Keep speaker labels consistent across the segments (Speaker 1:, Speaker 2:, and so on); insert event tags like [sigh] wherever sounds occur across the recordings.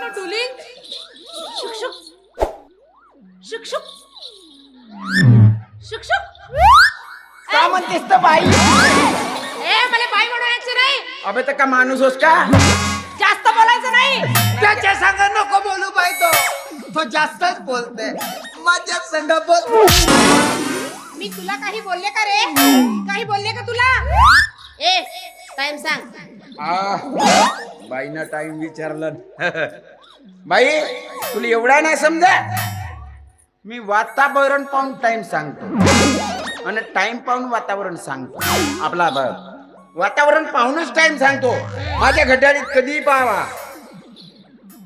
Speaker 1: no dueling. Shuk
Speaker 2: shuk. Shuk shuk. Shuk काय म्हणतेस तर बाई?
Speaker 1: ए मला बाई म्हणायचं नाही.
Speaker 2: अबे तर का माणूस होस का?
Speaker 1: जास्त बोलायचं नाही.
Speaker 3: त्याच्या सांग नको बोलू बाई तो. तो जास्तच बोलते माझ्या संग बोल.
Speaker 1: मी तुला काही बोलले का रे? काही बोलले का तुला? ए टाइम सांग.
Speaker 2: आ. बाईनं टाइम विचारलं. बाई तुला एवढा नाही समजा. मी वातावरण पाहून टाइम सांगतो. आणि टाइम पाहून वातावरण सांगतो. आपला वातावरण पाहूनच टाइम सांगतो. माझ्या घड्याळीत कधी पाहावा.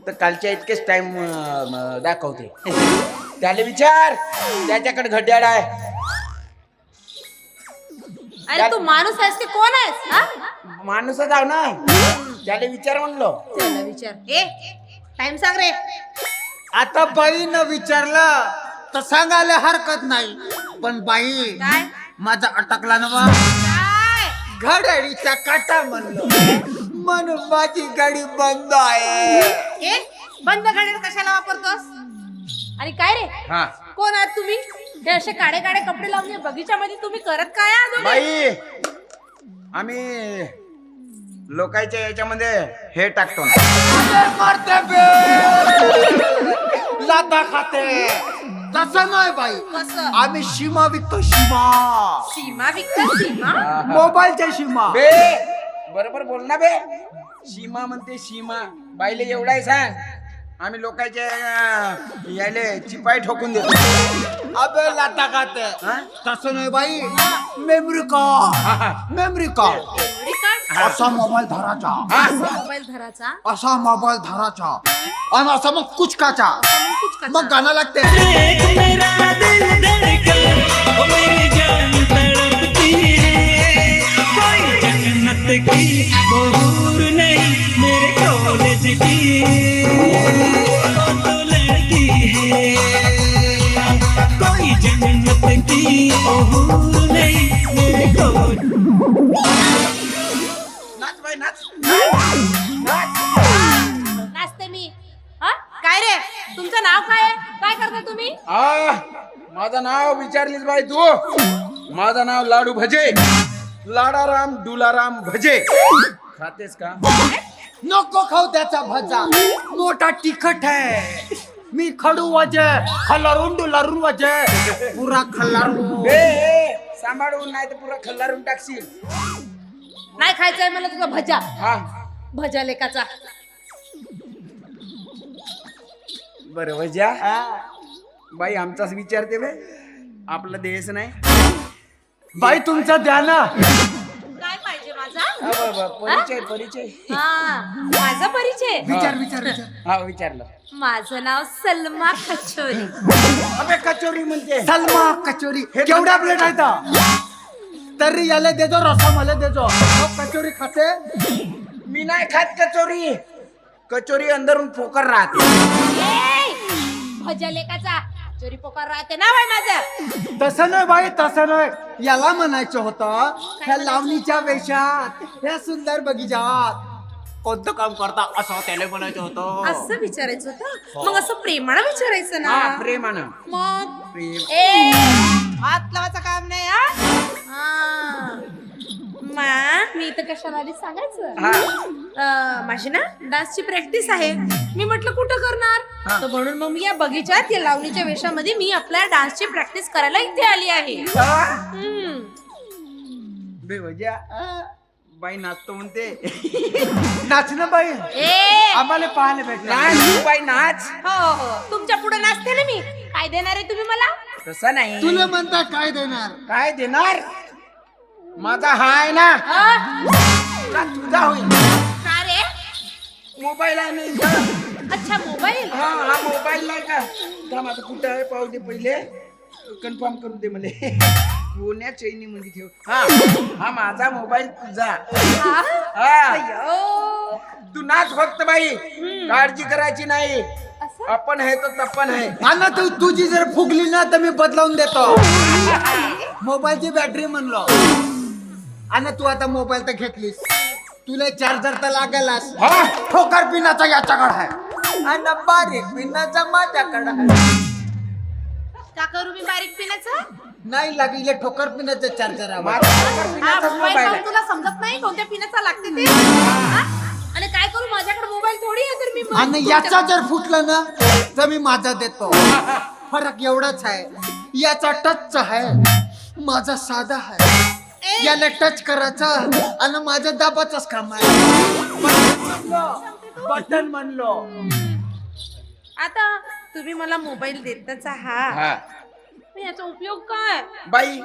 Speaker 2: तर कालच्या इतकेच टाइम दाखवते. त्याला विचार त्याच्याकडे घड्याळ आहे.
Speaker 1: अरे तू माणूस आहेस की कोण आहेस
Speaker 2: माणूसच आव ना. त्याला विचार म्हणलो.
Speaker 1: त्याला विचार. ए टाइम सांग रे.
Speaker 3: आता बाईनं विचारलं तर सांगायला हरकत नाही. पण बाई
Speaker 1: काय?
Speaker 3: माझा अटकला ना बा.
Speaker 1: काय?
Speaker 3: घड्याळीचा काटा म्हणलं. म्हणून माझी गाडी बंद आहे.
Speaker 1: ए बंद घड्याळ कशाला वापरतोस? आणि काय रे?
Speaker 2: हा.
Speaker 1: कोण आहात तुम्ही? हे असे काळे काळे कपडे लावून या बगीच्यामध्ये तुम्ही करत काय आहात? दोघे?
Speaker 2: बाई आम्ही लोकांच्या याच्यामध्ये हे टाकतो ना.
Speaker 3: मरते बे. लाथा खाते. तसं नाही बाई.
Speaker 1: कसं?
Speaker 3: आम्ही सीमा विकतो सीमा.
Speaker 1: सीमा विकता सीमा?
Speaker 3: मोबाईलच्या सीमा.
Speaker 2: बे बरोबर बोल ना बे. सीमा म्हणते सीमा. बाईले एवढाही सांग. आम्ही लोकांच्या अं, याले चिपाई ठोकून देतो.
Speaker 3: अबे लाथा खाते.
Speaker 2: हा?
Speaker 3: तसं नाही बाई. मेमरी का मेमरी का
Speaker 1: एवढी काय
Speaker 3: असा मोबाईल धराचा
Speaker 2: हा?
Speaker 1: मोबाईल धराचा
Speaker 3: असा मोबाईल धराचा आणि असा मग कुचकाचा
Speaker 1: कसा?
Speaker 3: मग गाणं लागते
Speaker 4: मेरा दिल धड़कन ओ मेरी जान तड़पती है। कोई जन्नत की बहूर नहीं मेरे कॉलेज की। वो तो लड़की है। कोई जन्नत की बहूर नहीं मेरे कॉलेज
Speaker 2: माझं नाव विचारलीस बाई तू. माझं नाव लाडू भजे. लाडाराम डुलाराम भजे. खातेस का?
Speaker 3: नको खाऊ त्याचा भजा. मोठा तिखट आहे. मी खडू वाजे खलारून डुलारून वाजे. पुरा खल्लारून.
Speaker 2: सांभाळून नाही तर पुरा खल्लारून टाकशील.
Speaker 1: नाही खायचंय मला तुझा भजा.
Speaker 2: हा.
Speaker 1: भजा लेकाचा.
Speaker 2: बरं भज्या. बाई आमचाच विचारते बे आपला देश नाही.
Speaker 3: बाई तुमचा द्या ना.
Speaker 1: काय पाहिजे माझा?
Speaker 2: हा, ब- ब- परिचय परिचय.
Speaker 1: हा माझा परिचय?
Speaker 3: विचार विचार विचार.
Speaker 2: हा विचारलं.
Speaker 1: माझं नाव सलमा खचोरी
Speaker 2: अबे कचोरी म्हणते
Speaker 3: सलमा कचोरी. केवढ्या प्लेट आहेत तरी याला देजो रसा मला देजो. हो, कचोरी खाते?
Speaker 2: मी नाही खात कचोरी. कचोरी अंदरून पोकर राहते.
Speaker 1: ए, भजा लेकाचा चोरी पोकार राहते नाव आहे माझं
Speaker 3: तसं नाही बाई तसं नाही. याला म्हणायचं होतं ह्या लावणीच्या वेशात ह्या सुंदर बगीचात कोणतं काम करता असं त्याला म्हणायचं होतं.
Speaker 1: असं विचारायचं होतं? मग असं प्रेमानं विचारायचं ना?
Speaker 2: हा प्रेमानं.
Speaker 1: मग?
Speaker 2: प्रेम.
Speaker 1: ए हात लावायचं काम नाही हा? हा. मा. मी इथं कशाला सांगायचं?
Speaker 2: हा.
Speaker 1: अं, माझी ना डान्सची प्रॅक्टिस आहे. मी म्हटलं कुठं करणार? तर म्हणून मग मी या बगीच्यात या लावणीच्या वेशामध्ये मी आपल्या डान्सची प्रॅक्टिस करायला इथे आली आहे.
Speaker 2: हा?
Speaker 1: हम्म.
Speaker 2: बे भज्या बाई नाचतो म्हणते.
Speaker 3: नाच ना बाई.
Speaker 1: ए.
Speaker 3: आम्हाला पाहायला भेटला.
Speaker 2: नाच. तू बाई नाच.
Speaker 1: हो हो. तुमच्यापुढे नाचते ना मी. काय देणार आहे तुम्ही मला?
Speaker 2: तसं नाही.
Speaker 3: तुला म्हणता काय देणार?
Speaker 2: काय देणार? माझा हा आहे ना?
Speaker 1: हा?
Speaker 2: का तुझा होईल?
Speaker 1: का रे?
Speaker 2: मोबाईल आहे नाही का?
Speaker 1: अच्छा मोबाईल?
Speaker 2: हा हा मोबाईल नाही का? थांब आता कुठं आहे? पाहू दे पहिले. कन्फर्म करू दे मला. कोण्या चैनी मध्ये ठेव. हा हा माझा मोबाईल तुझा.
Speaker 1: हा?
Speaker 2: हा. तू नाच फक्त बाई. काळजी करायची नाही.
Speaker 1: असं?
Speaker 2: आपण आहे तर तपन आहे.
Speaker 3: ना तू तुझी जर फुगली ना तर मी बदलावून देतो. [laughs] मोबाईलची बॅटरी म्हणलो. आणि तू आता मोबाईल तर घेतलीस. तुला चार्जर तर लागेलच.
Speaker 2: हा?
Speaker 3: ठोकर पिनाचा याच्याकडे आहे. आणि बारीक पिनाचा माझ्याकडे आहे.
Speaker 1: का करू मी बारीक पिण्याचा?
Speaker 3: नाही लागले ठोकर पिण्याचं चार्जर
Speaker 1: हा तुला समजत नाही कोणत्या पिण्याचा लागते ते? हा? आणि काय करू माझ्याकडे मोबाईल थोडी आहे तर मी
Speaker 3: आणि याचा जर फुटलं ना तर मी माझा देतो. [laughs] फरक एवढाच आहे. याचा टच आहे. माझा साधा आहे. याला टच करायचा आणि माझ्या दाबाचाच काम आहे. बटन म्हणलो.
Speaker 1: आता तुम्ही मला मोबाईल देतच आहात.
Speaker 2: हा.
Speaker 1: पण याचा उपयोग काय?
Speaker 2: बाई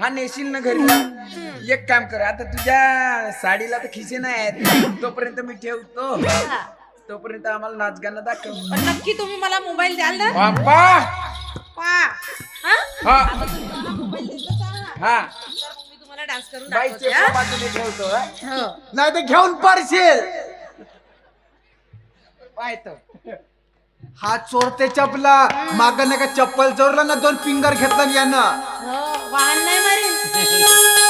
Speaker 2: हा नेशील ना घरी. एक काम कर आता तुझ्या साडीला तर खिसे नाही आहेत. तोपर्यंत मी ठेवतो.
Speaker 1: हा.
Speaker 2: तोपर्यंत आम्हाला नाच गाणं दाखव.
Speaker 1: पण नक्की तुम्ही मला मोबाईल द्याल ना?
Speaker 2: बाप्पा!
Speaker 1: पा हा?
Speaker 2: हा.
Speaker 1: आता तुम्ही मला मोबाईल देतच आहात.
Speaker 2: हा.
Speaker 1: डान्स करून दाखवते हा?
Speaker 3: नाही तर घेऊन पडशील.
Speaker 2: पाहतो
Speaker 3: हा चोरते चपला. माग नाही का चप्पल चोरला ना दोन फिंगर घेतला यानं.
Speaker 1: हो वाहन नाही मारेन. [laughs]